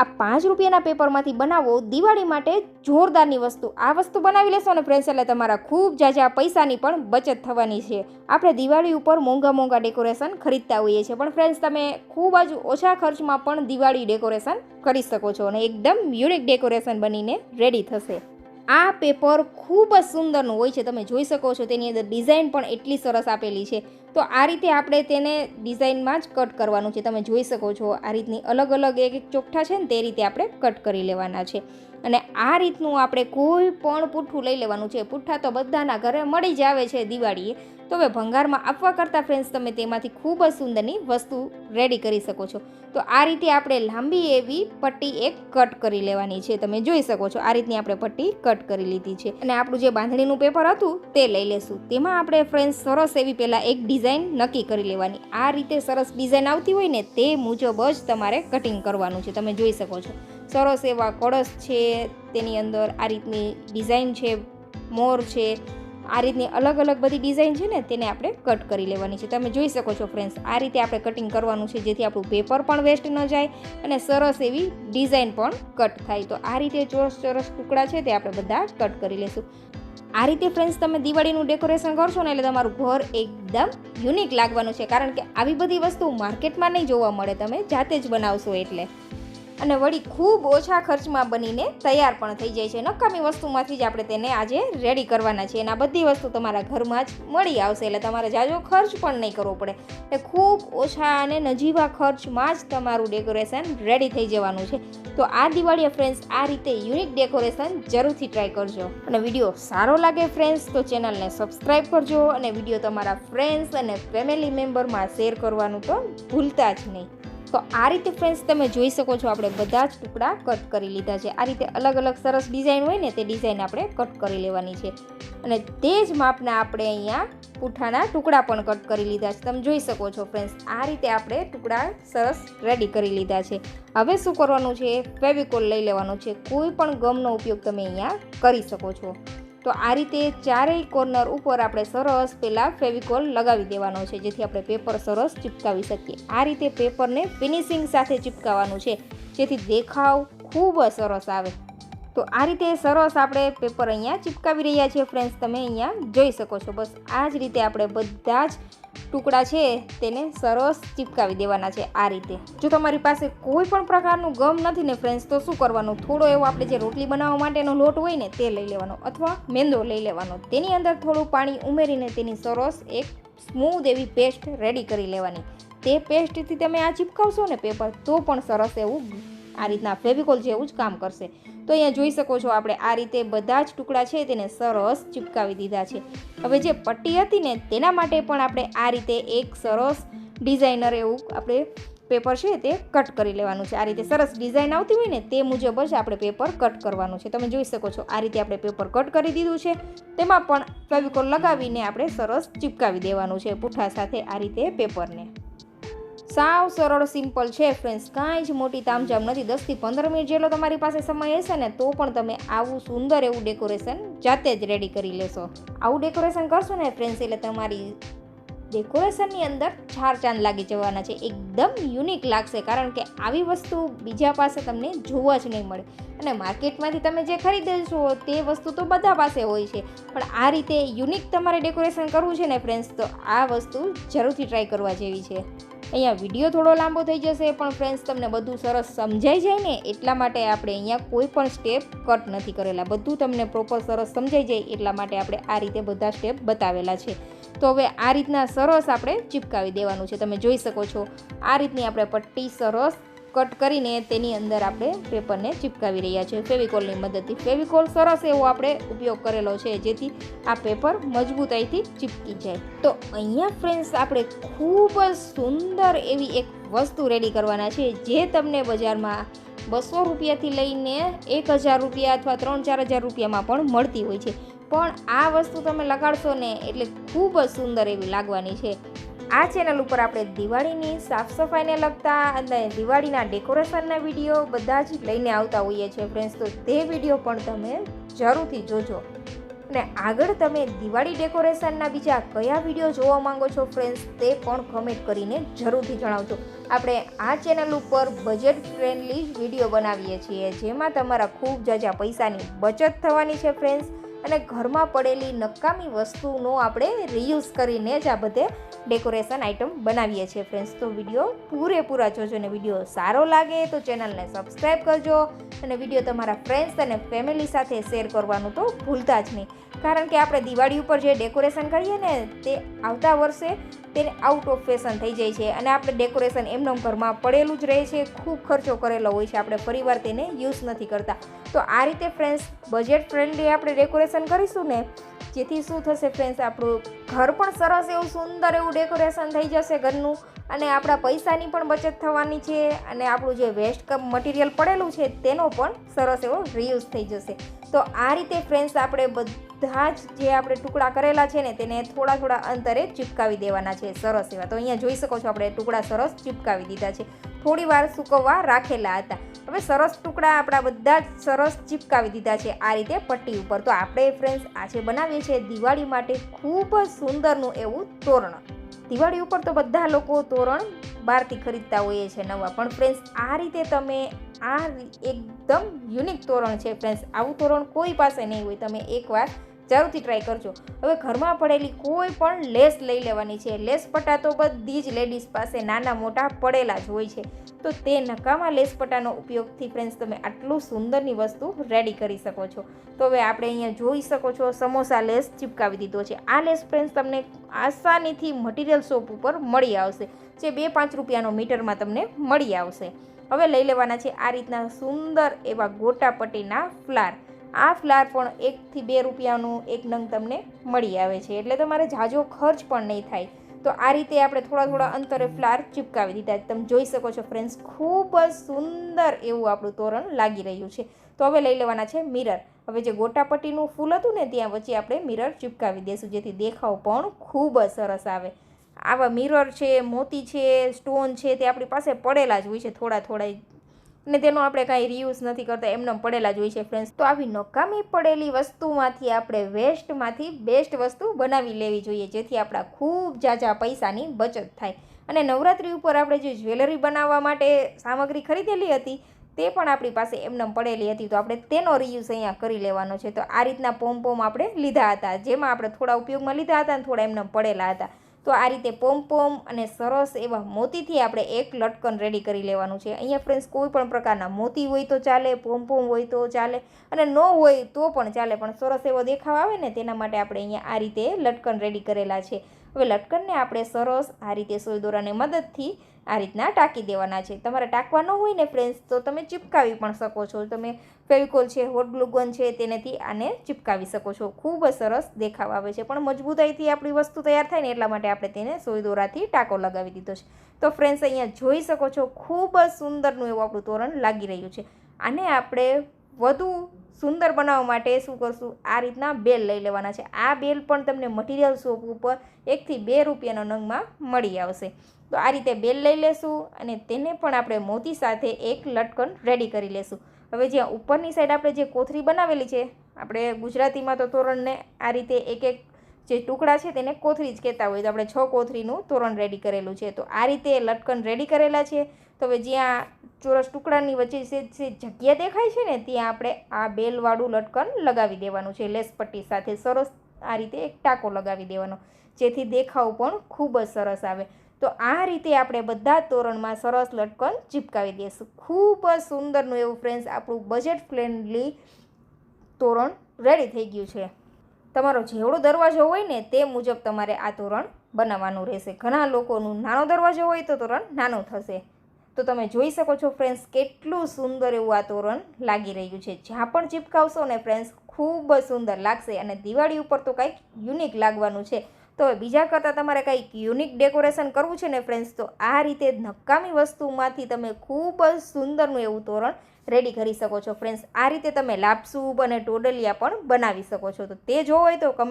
આ પાંચ રૂપિયાના પેપરમાંથી બનાવો દિવાળી માટે જોરદારની વસ્તુ. આ વસ્તુ બનાવી લેશો ને ફ્રેન્ડ્સ એટલે તમારા ખૂબ જાજા પૈસાની પણ બચત થવાની છે. આપણે દિવાળી ઉપર મોંઘા મોંઘા ડેકોરેશન ખરીદતા હોઈએ છીએ. પણ ફ્રેન્ડ્સ તમે ખૂબ જ ઓછા ખર્ચમાં પણ દિવાળી ડેકોરેશન કરી શકો છો અને એકદમ યુનિક ડેકોરેશન બનીને રેડી થશે. આ પેપર ખૂબ જ સુંદરનું હોય છે. તમે જોઈ શકો છો તેની અંદર ડિઝાઇન પણ એટલી સરસ આપેલી છે. તો આ રીતે આપણે તેને ડિઝાઇનમાં જ કટ કરવાનું છે. તમે જોઈ શકો છો આ રીતની અલગ અલગ એક એક ચોકઠા છે ને તે રીતે આપણે કટ કરી લેવાના છે. અને આ રીતનું આપણે કોઈ પણ પુઠ્ઠું લઈ લેવાનું છે. પુઠ્ઠા તો બધાના ઘરે મળી જ આવે છે દિવાળીએ. તો હવે ભંગારમાં આપવા કરતાં ફ્રેન્ડ્સ તમે તેમાંથી ખૂબ જ સુંદરની વસ્તુ રેડી કરી શકો છો. તો આ રીતે આપણે લાંબી એવી પટ્ટી એક કટ કરી લેવાની છે. તમે જોઈ શકો છો આ રીતની આપણે પટ્ટી કટ કરી લીધી છે. અને આપણું જે બાંધણીનું પેપર હતું તે લઈ લેશું. તેમાં આપણે ફ્રેન્ડ્સ સરસ એવી પહેલાં એક ડિઝાઇન નક્કી કરી લેવાની. આ રીતે સરસ ડિઝાઇન આવતી હોય ને તે મુજબ જ તમારે કટિંગ કરવાનું છે. તમે જોઈ શકો છો. સરસ એવા કળશ છે, તેની અંદર આ રીતની ડિઝાઇન છે, મોર છે, આ રીતની અલગ અલગ બધી ડિઝાઇન છે ને તેને આપણે કટ કરી લેવાની છે. તમે જોઈ શકો છો ફ્રેન્ડ્સ, આ રીતે આપણે કટિંગ કરવાનું છે, જેથી આપણું પેપર પણ વેસ્ટ ન જાય અને સરસ એવી ડિઝાઇન પણ કટ થાય. તો આ રીતે ચોરસ ચોરસ ટુકડા છે તે આપણે બધા કટ કરી લેશું. આ રીતે ફ્રેન્ડ્સ, તમે દિવાળીનું ડેકોરેશન કરશો ને એટલે તમારું ઘર એકદમ યુનિક લાગવાનું છે. કારણ કે આવી બધી વસ્તુ માર્કેટમાં નહીં જોવા મળે, તમે જાતે જ બનાવશો એટલે. અને વળી ખૂબ ઓછા ખર્ચમાં બનીને તૈયાર પણ થઈ જાય છે. નકામી વસ્તુમાંથી જ આપણે તેને આજે રેડી કરવાના છે અને આ બધી વસ્તુ તમારા ઘરમાં જ મળી આવશે. એટલે તમારે જાજો ખર્ચ પણ નહીં કરવો પડે. એટલે ખૂબ ઓછા અને નજીવા ખર્ચમાં જ તમારું ડેકોરેશન રેડી થઈ જવાનું છે. તો આ દિવાળીએ ફ્રેન્ડ્સ આ રીતે યુનિક ડેકોરેશન જરૂરથી ટ્રાય કરજો. અને વીડિયો સારો લાગે ફ્રેન્ડ્સ તો ચેનલને સબસ્ક્રાઈબ કરજો. અને વીડિયો તમારા ફ્રેન્ડ્સ અને ફેમિલી મેમ્બરમાં શેર કરવાનું તો ભૂલતા જ નહીં. તો આ રીતે ફ્રેન્ડ્સ તમે જોઈ શકો છો, આપણે બધા જ ટુકડા કટ કરી લીધા છે. આ રીતે અલગ અલગ સરસ ડિઝાઇન હોય ને, તે ડિઝાઇન આપણે કટ કરી લેવાની છે. અને તે જ માપના આપણે અહીંયા પૂઠાના ટુકડા પણ કટ કરી લીધા છે. તમે જોઈ શકો છો ફ્રેન્ડ્સ આ રીતે આપણે ટુકડા સરસ રેડી કરી લીધા છે. હવે શું કરવાનું છે? ફેવિકોલ લઈ લેવાનું છે. કોઈ પણ ગમનો ઉપયોગ તમે અહીંયા કરી શકો છો. તો આ રીતે ચારેય કોર્નર ઉપર આપણે સરસ પહેલાં ફેવિકોલ લગાવી દેવાનો છે, જેથી આપણે પેપર સરસ ચિપકાવી શકીએ. આ રીતે પેપરને ફિનિશિંગ સાથે ચિપકાવવાનું છે, જેથી દેખાવ ખૂબ સરસ આવે. તો આ રીતે સરસ આપણે પેપર અહીંયા ચિપકાવી રહ્યા છીએ ફ્રેન્ડ્સ તમે અહીંયા જોઈ શકો છો. બસ આ જ રીતે આપણે બધા જ ટુકડા છે તેને સરસ ચિપકાવી દેવાના છે આ રીતે. જો તમારી પાસે કોઈ પણ પ્રકારનું ગમ નથી ને ફ્રેન્ડ્સ તો શું કરવાનું? થોડો એવો આપણે જે રોટલી બનાવવા માટેનો લોટ હોય ને તે લઈ લેવાનો અથવા મેંદો લઈ લેવાનો. તેની અંદર થોડું પાણી ઉમેરીને તેની સરસ એક સ્મૂધ એવી પેસ્ટ રેડી કરી લેવાની. તે પેસ્ટથી તમે આ ચિપકાવશો ને પેપર તો પણ સરસ એવું આ રીતના ફેવિકોલ જેવું જ કામ કરશે. તો અહીંયા જોઈ શકો છો આપણે, આ રીતે બધા જ ટુકડા છે તેને સરસ ચિપકાવી દીધા છે. હવે જે પટ્ટી હતી ને તેના માટે પણ આપણે આ રીતે એક સરસ ડિઝાઇનર એવું આપણે પેપર છે તે કટ કરી લેવાનું છે. આ રીતે સરસ ડિઝાઇન આવતી હોય ને તે મુજબ જ આપણે પેપર કટ કરવાનું છે. તમે જોઈ શકો છો, આ રીતે આપણે પેપર કટ કરી દીધું છે. તેમાં પણ ફેવિકોલ લગાવીને આપણે સરસ ચિપકાવી દેવાનું છે પૂઠા સાથે આ રીતે પેપરને. સાવ સરળ સિમ્પલ છે ફ્રેન્ડ્સ કાંઈ જ મોટી તામઝામ નથી. દસથી પંદર મિનિટ જેટલો તમારી પાસે સમય હશે ને, તો પણ તમે આવું સુંદર એવું ડેકોરેશન જાતે જ રેડી કરી લેશો. આવું ડેકોરેશન કરશો ને ફ્રેન્ડ્સ એટલે તમારી ડેકોરેશનની અંદર ચાર ચાંદ લાગી જવાના છે. એકદમ યુનિક લાગશે, કારણ કે આવી વસ્તુ બીજા પાસે તમને જોવા જ નહીં મળે. અને માર્કેટમાંથી તમે જે ખરીદશો તે વસ્તુ તો બધા પાસે હોય છે. પણ આ રીતે યુનિક તમારે ડેકોરેશન કરવું છે ને ફ્રેન્ડ્સ તો આ વસ્તુ જરૂરથી ટ્રાય કરવા જેવી છે. અહીંયા વીડિયો થોડો લાંબો થઈ જશે, પણ ફ્રેન્ડ્સ તમને બધું સરસ સમજાઈ જાય ને, એટલા માટે આપણે અહીંયા કોઈ પણ સ્ટેપ કટ નથી કરેલા. બધું તમને પ્રોપર સરસ સમજાઈ જાય, એટલા માટે આપણે આ રીતે બધા સ્ટેપ બતાવેલા છે. તો હવે આ રીતના સરસ આપણે ચિપકાવી દેવાનું છે. તમે જોઈ શકો છો, આ રીતની આપણે પટ્ટી સરસ કટ કરીને તેની અંદર આપણે પેપરને ચિપકાવી રહ્યા છીએ. ફેવિકોલની મદદથી. ફેવિકોલ સરસ એવો આપણે ઉપયોગ કરેલો છે, જેથી આ પેપર મજબૂતાઈથી ચીપકી જાય. તો અહીંયા ફ્રેન્ડ્સ, આપણે ખૂબ જ સુંદર એવી એક વસ્તુ રેડી કરવાના છે, જે તમને બજારમાં બસો રૂપિયાથી લઈને એક હજાર રૂપિયા અથવા ત્રણ ચાર હજાર રૂપિયામાં પણ મળતી હોય છે. પણ આ વસ્તુ તમે લગાડશો ને, એટલે ખૂબ જ સુંદર એવી લાગવાની છે. આ ચેનલ ઉપર આપણે દિવાળીની સાફ સફાઈને લગતા અને દિવાળીના ડેકોરેશનના વીડિયો બધા જ લઈને આવતા હોઈએ છીએ ફ્રેન્ડ્સ તો તે વીડિયો પણ તમે જરૂરથી જોજો. અને આગળ તમે દિવાળી ડેકોરેશનના બીજા કયા વીડિયો જોવા માંગો છો ફ્રેન્ડ્સ તે પણ કમેન્ટ કરીને જરૂરથી જણાવજો. આપણે આ ચેનલ ઉપર બજેટ ફ્રેન્ડલી વીડિયો બનાવીએ છીએ, જેમાં તમારા ખૂબ જાજા પૈસાની બચત થવાની છે ફ્રેન્ડ્સ અને ઘરમાં પડેલી નકામી વસ્તુનો આપણે રિયુઝ કરીને જ આ બધે ડેકોરેશન આઇટમ બનાવીએ છીએ ફ્રેન્ડ્સ તો વીડિયો પૂરેપૂરા જોજો અને વીડિયો સારો લાગે તો ચેનલને સબસ્ક્રાઈબ કરજો અને વીડિયો તમારા ફ્રેન્ડ્સ અને ફેમિલી સાથે શેર કરવાનું તો ભૂલતા જ નહીં. કારણ કે આપણે દિવાળી ઉપર જે ડેકોરેશન કરીએ ને તે આવતા વર્ષે તેને આઉટ ઓફ ફેશન થઈ જાય છે અને આપણે ડેકોરેશન એમનો ઘરમાં પડેલું જ રહે છે, ખૂબ ખર્ચો કરેલો હોય છે, આપણે ફરીવાર તેને યુઝ નથી કરતા. તો આ રીતે ફ્રેન્ડ્સ બજેટ ફ્રેન્ડલી આપણે ડેકોરેશન કરીશું ને જેથી શું થશે ફ્રેન્ડ્સ આપણું ઘર પણ સરસ એવું સુંદર એવું ડેકોરેશન થઈ જશે ઘરનું. અને આપણા પૈસાની પણ બચત થવાની છે અને આપણું જે વેસ્ટ કપ મટીરિયલ પડેલું છે તેનો પણ સરસ એવો રિયુઝ થઈ જશે. તો આ રીતે ફ્રેન્ડ્સ આપણે બધા જ જે આપણે ટુકડા કરેલા છે ને તેને થોડા થોડા અંતરે ચીપકાવી દેવાના છે. સરસ એવા. તો અહીંયા જોઈ શકો છો આપણે ટુકડા સરસ ચીપકાવી દીધા છે. થોડી વાર સૂકવવા રાખેલા હતા. હવે સરસ ટુકડા આપણા બધા જ સરસ ચીપકાવી દીધા છે આ રીતે પટ્ટી ઉપર. તો આપણે ફ્રેન્ડ્સ આજે બનાવીએ છીએ દિવાળી માટે ખૂબ જ સુંદરનું એવું તોરણ. દિવાળી ઉપર તો બધા લોકો તોરણ બહારથી ખરીદતા હોઈએ છે નવા. પણ ફ્રેન્ડ્સ આ રીતે તમે આ એકદમ યુનિક તોરણ છે ફ્રેન્ડ્સ આવું તોરણ કોઈ પાસે નહીં હોય. તમે એકવાર જરૂરથી ટ્રાય કરજો. હવે ઘરમાં પડેલી કોઈ પણ લેસ લઈ લેવાની છે. લેસ પટ્ટા તો બધી જ લેડીઝ પાસે નાના મોટા પડેલા જ હોય છે. તો તે નકામા લેસપટાનો ઉપયોગથી ફ્રેન્ડ્સ તમે આટલું સુંદરની વસ્તુ રેડી કરી શકો છો. તો હવે આપણે અહીંયા જોઈ શકો છો, સમોસા લેસ ચીપકાવી દીધો છે. આ લેસ ફ્રેન્ડ્સ તમને આસાનીથી મટીરિયલ શોપ ઉપર મળી આવશે. જે બે પાંચ રૂપિયાનો મીટરમાં તમને મળી આવશે. હવે લઈ લેવાના છે આ રીતના સુંદર એવા ગોટાપટ્ટીના ફ્લાર. આ ફ્લાર પણ એકથી બે રૂપિયાનું એક નંગ તમને મળી આવે છે. એટલે તમારે ઝાઝો ખર્ચ પણ નહીં થાય. તો આ રીતે આપણે થોડા થોડા અંતરે ફ્લાર ચીપકાવી દીધા. તમે જોઈ શકો છો ફ્રેન્ડ્સ ખૂબ જ સુંદર એવું આપણું તોરણ લાગી રહ્યું છે. તો હવે લઈ લેવાના છે મિરર હવે જે ગોટાપટ્ટીનું ફૂલ હતું ને, ત્યાં વચ્ચે આપણે મિરર ચીપકાવી દઈશું જેથી દેખાવ પણ ખૂબ જ સરસ આવે. આવા મિરર છે, મોતી છે સ્ટોન છે તે આપણી પાસે પડેલા જ હોય છે, થોડા થોડા ને તેનો આપણે કાંઈ રિયુઝ નથી કરતા એમને પડેલા જ હોય છે ફ્રેન્ડ્સ તો આવી નકામી પડેલી વસ્તુમાંથી આપણે વેસ્ટમાંથી બેસ્ટ વસ્તુ બનાવી લેવી જોઈએ, જેથી આપણા ખૂબ જાજા પૈસાની બચત થાય. અને નવરાત્રિ ઉપર આપણે જે જ્વેલરી બનાવવા માટે સામગ્રી ખરીદેલી હતી, તે પણ આપણી પાસે એમને પડેલી હતી. તો આપણે તેનો રિયુઝ અહીંયા કરી લેવાનો છે. તો આ રીતના પોમ પોમ આપણે લીધા હતા, જેમાં આપણે થોડા ઉપયોગમાં લીધા હતા અને થોડા એમને પડેલા હતા. તો આ રીતે પોમ પોમ અને સરસ એવા મોતીથી આપણે એક લટકન રેડી કરી લેવાનું છે. અહીંયા ફ્રેન્ડ્સ કોઈ પણ પ્રકારના મોતી હોય તો ચાલે, પોમ પોમ હોય તો ચાલે અને ન હોય તો પણ ચાલે. પણ સરસ એવો દેખાવ આવે ને તેના માટે આપણે અહીંયા આ રીતે લટકન રેડી કરેલા છે. હવે લટકનને આપણે સરસ આ રીતે સોય દોરાની મદદથી આ રીતના ટાંકી દેવાના છે. તમારે ટાંકવા ન હોય ને ફ્રેન્ડ્સ તો તમે ચીપકાવી પણ શકો છો. તમે ફેવિકોલ છે હોટ ગ્લુગન છે, તેનેથી આને ચીપકાવી શકો છો. ખૂબ જ સરસ દેખાવ આવે છે. પણ મજબૂતાઈથી આપણી વસ્તુ તૈયાર થાય ને એટલા માટે આપણે તેને સોય દોરાથી ટાંકો લગાવી દીધો છે. તો ફ્રેન્ડ્સ અહીંયા જોઈ શકો છો, ખૂબ જ સુંદરનું એવું આપણું તોરણ લાગી રહ્યું છે. આને આપણે વધુ સુંદર બનાવવા માટે શું કરશું? આ રીતના બેલ લઈ લેવાના છે. આ બેલ પણ તમને મટીરિયલ શોપ ઉપર એકથી બે રૂપિયાનો નંગમાં મળી આવશે. તો આ રીતે બેલ લઈ લેશું અને તેને પણ આપણે મોતી સાથે એક લટકન રેડી કરી લેશું. હવે જ્યાં ઉપરની સાઈડ આપણે જે કોથરી બનાવેલી છે, આપણે ગુજરાતીમાં તો તોરણને આ રીતે એક એક જે ટુકડા છે તેને કોથરી જ કહેતા હોય. તો આપણે છ કોથરીનું તોરણ રેડી કરેલું છે. તો આ રીતે લટકન રેડી કરેલા છે. તો હવે જ્યાં ચોરસ ટુકડાની વચ્ચે જે જગ્યા દેખાય છે ને, ત્યાં આપણે આ બેલવાળું લટકન લગાવી દેવાનું છે. લેસ પટ્ટી સાથે સરસ આ રીતે એક ટાંકો લગાવી દેવાનો, જેથી દેખાવ પણ ખૂબ જ સરસ આવે. તો આ રીતે આપણે બધા તોરણમાં સરસ લટકન ચીપકાવી દઈશું. ખૂબ જ સુંદરનું એવું ફ્રેન્ડ્સ આપણું બજેટ ફ્રેન્ડલી તોરણ રેડી થઈ ગયું છે. તમારો જેવડો દરવાજો હોય ને તે મુજબ તમારે આ તોરણ બનાવવાનું રહેશે. ઘણા લોકોનું નાનો દરવાજો હોય તો તોરણ નાનો થશે. તો તમે જોઈ શકો છો ફ્રેન્ડ્સ, કેટલું સુંદર એવું આ તોરણ લાગી રહ્યું છે. જ્યાં પણ ચીપકાવશો ને ફ્રેન્ડ્સ, ખૂબ જ સુંદર લાગશે અને દિવાળી ઉપર તો કંઈક યુનિક લાગવાનું છે. તો બીજા કરતાં તમારે કંઈક યુનિક ડેકોરેશન કરવું છે ને ફ્રેન્ડ્સ, તો આ રીતે નકામી વસ્તુમાંથી તમે ખૂબ જ સુંદરનું એવું તોરણ રેડી કરી શકો છો. ફ્રેન્ડ્સ, આ રીતે તમે લાપસૂપ અને ટોડલિયા પણ બનાવી શકો છો. તો તે જો હોય તો કમેન્ટ